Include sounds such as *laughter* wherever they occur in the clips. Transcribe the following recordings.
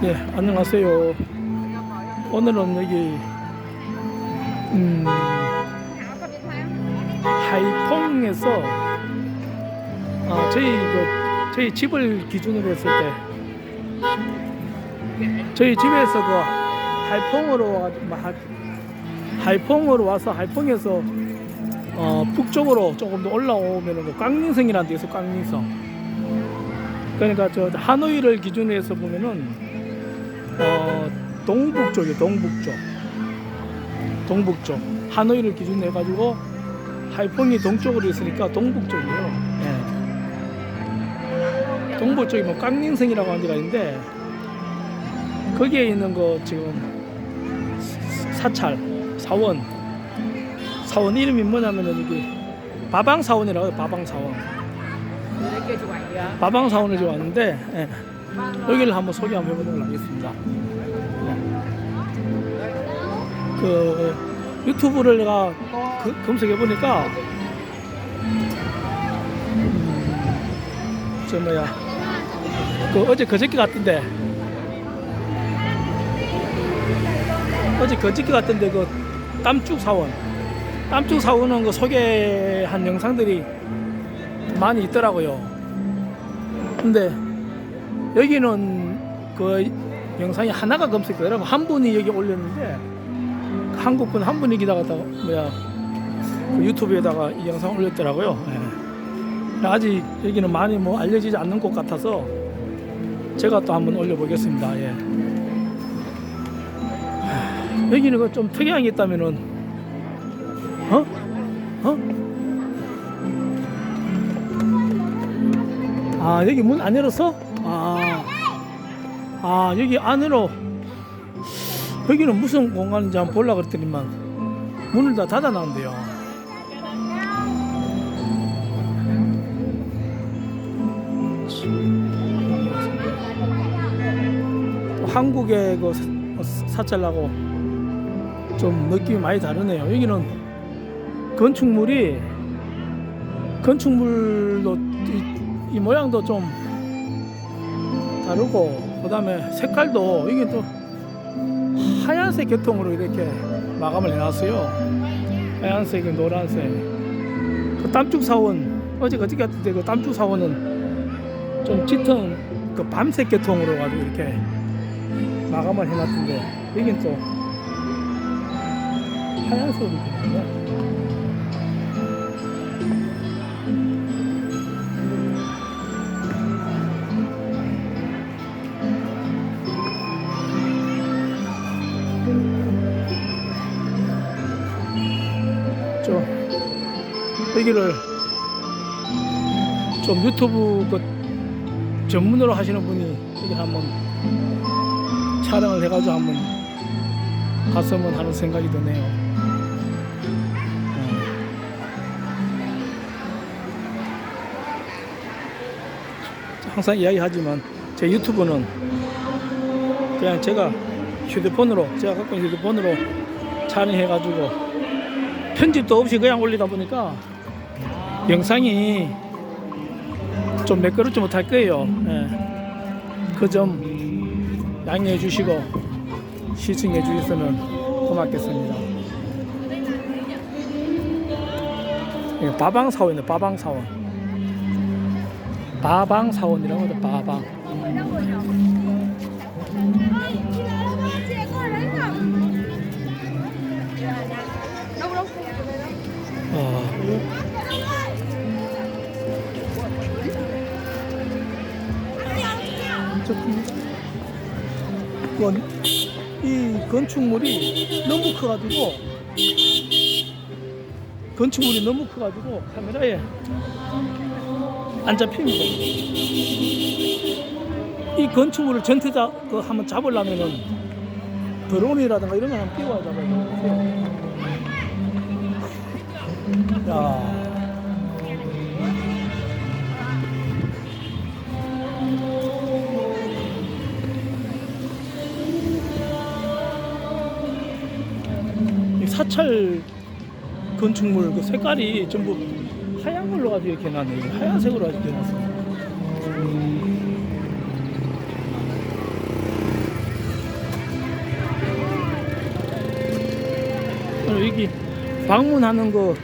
네, 안녕하세요. 오늘은 여기 음, 하이퐁에서 아, 저희 그 저희 집을 기준으로 했을 때 저희 집에서 그 하이퐁으로 하이퐁으로 와서 하이퐁에서 어, 북쪽으로 조금 더 올라오면은 그 깡링성이라는 데서 깡링성. 그러니까 저 하노이를 기준으로 해서 보면은 어, 동북쪽이에요. 동북쪽. 동북쪽. 하노이를 기준으로 해가지고 하이퐁이 동쪽으로 있으니까 동북쪽이에요. 예. 동북쪽이 뭐 깡링성이라고 하는 데가 있는데 거기에 있는 거 지금 사찰 사원 사원 이름이 뭐냐면은 여기 바방 사원이라고 해요. 바방 사원. 바방 사원을 지금 왔는데 예. 여기를 한번 소개 한번 해보도록 하겠습니다. 네. 그 유튜브를 내가 그, 검색해 보니까 음, 저 뭐야 그 어제 그저께 같은데 어제 그저께 같은데 그 땀쭉 사원 땀쭉 사원은 그 소개한 영상들이 많이 있더라고요. 근데 여기는 그 영상이 하나가 검색되더라고 한 분이 여기 올렸는데 한국 분 한 분이 기다가 뭐야 그 유튜브에다가 이 영상 올렸더라고요. 예. 아직 여기는 많이 뭐 알려지지 않는 곳 같아서 제가 또 한번 올려보겠습니다. 예. 하, 여기는 그좀 특이한 게 있다면은 어? 어? 아 여기 문 안 열었어? 아, 아 여기 안으로 여기는 무슨 공간인지 한번 보려 그랬더니만 문을 다 닫아놨는데요. 또 한국의 그 사- 사찰하고 좀 느낌이 많이 다르네요. 여기는 건축물이 건축물도 이, 이 모양도 좀 다르고 그 다음에 색깔도 이게 또 하얀색 계통으로 이렇게 마감을 해놨어요. 하얀색, 노란색. 그 땀죽 사원 어제 그저께 같은데 그 땀죽 사원은 좀 짙은 그 밤색 계통으로 가지고 이렇게 마감을 해놨던데 여긴 또 하얀색으로 되네. 좀 여기를 좀 유튜브 그 전문으로 하시는 분이 여기 한번 촬영을 해가지고 한번 갔으면 하는 생각이 드네요. 어. 항상 이야기하지만 제 유튜브는 그냥 제가 휴대폰으로 제가 갖고 있는 휴대폰으로 촬영해가지고 편집도 없이 그냥 올리다 보니까 영상이 좀 매끄럽지 못할 거예요. 그점 양해해 주시고 시청해 주셨으면 고맙겠습니다. 이거 바방 사원이네, 바방 사원. 바방 사원이라고 하죠, 바방. 어, 건, 이 건축물이 너무 커가지고 건축물이 너무 커가지고 카메라에 안 잡힙니다. 이 건축물을 전체 다 그 한번 잡으려면은 드론이라든가 이런 거 한번 띄워야 돼요. 야. 사찰 건축물 그 색깔이 전부 하얀 걸로 아주 이렇게 해놨네. 하얀색으로 아주 해놨어. 어, 여기 방문하는 거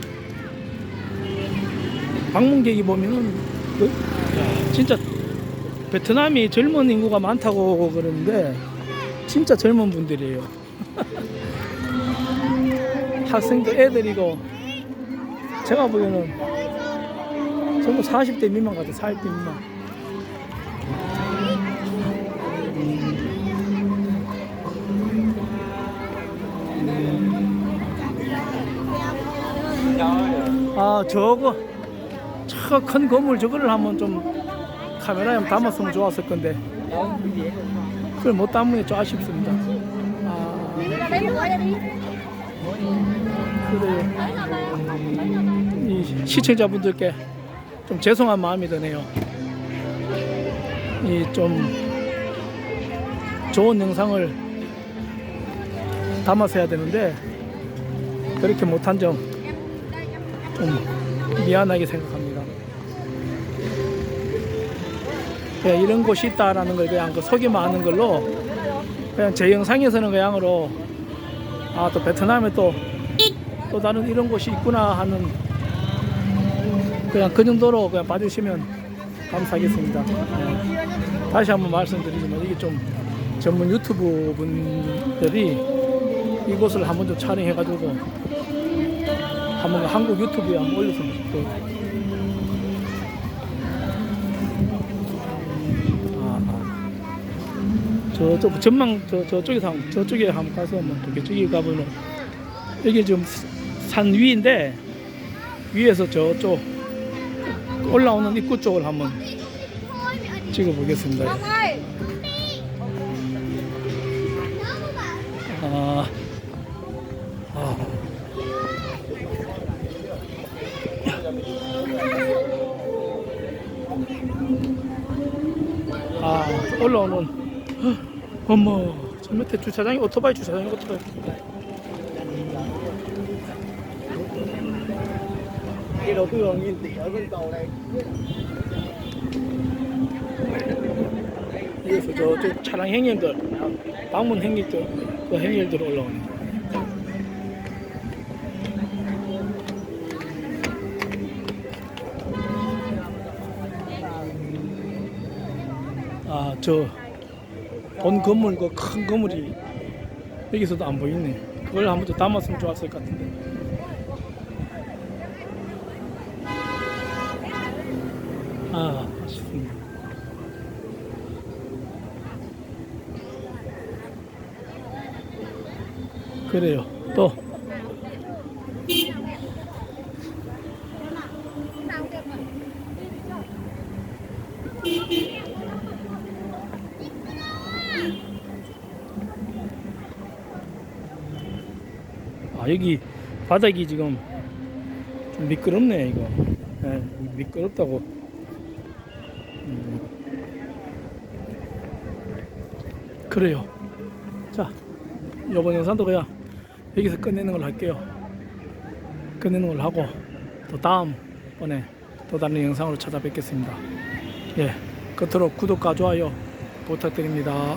방문객이 보면은 그, 진짜 베트남이 젊은 인구가 많다고 그러는데 진짜 젊은 분들이에요. *laughs* 학생들 애들이고 제가 보기에는 전부 40대 미만 같아 40대 미만. 아 저거 저 큰 건물 저거를 한번 좀 카메라에 담았으면 좋았을 건데 그걸 못게좀 아쉽습니다. 아 그래요. 이 시청자분들께 좀 죄송한 마음이 드네요. 이 좀 좋은 영상을 담아서 해야 되는데 그렇게 못한 점 좀 미안하게 생각합니다. 그냥 이런 곳이 있다라는 걸 그냥 그 소개만 하는 걸로 그냥 제 영상에서는 그냥으로 아 또 베트남에 또 또 다른 이런 곳이 있구나 하는 그냥 그 정도로 그냥 봐주시면 감사하겠습니다. 네. 다시 한번 말씀드리지만 이게 좀 전문 유튜브 분들이 이곳을 한번 좀 촬영해가지고 한번 한국 유튜브에 한번 올렸으 저쪽 전망 저 저쪽에서 한번 저쪽에 한번 가서 한번 저기 저기 가보면 여기 지금 산 위인데 위에서 저쪽 올라오는 입구 쪽을 한번 찍어 보겠습니다. Ông ơi 아, 아. 아, 올라오는 헉, 어머 저 밑에 주차장이 오토바이 주차장이 오토바이. 여기서 저쪽 차량 행렬들 방문 행렬들 그 행렬들 올라오네 아저 본 건물 그 큰 건물이 여기서도 안 보이네. 그걸 한번 더 담았으면 좋았을 것 같은데. 아 아쉽습니다. 그래요. 또 아, 여기 바닥이 지금 좀 미끄럽네 이거. 예, 미끄럽다고. 음. 그래요. 자, 이번 영상도 그냥 여기서 끝내는 걸로 할게요. 끝내는 걸로 하고 또 다음번에 또 다른 영상으로 찾아뵙겠습니다. 예, 끝으로 구독과 좋아요 부탁드립니다.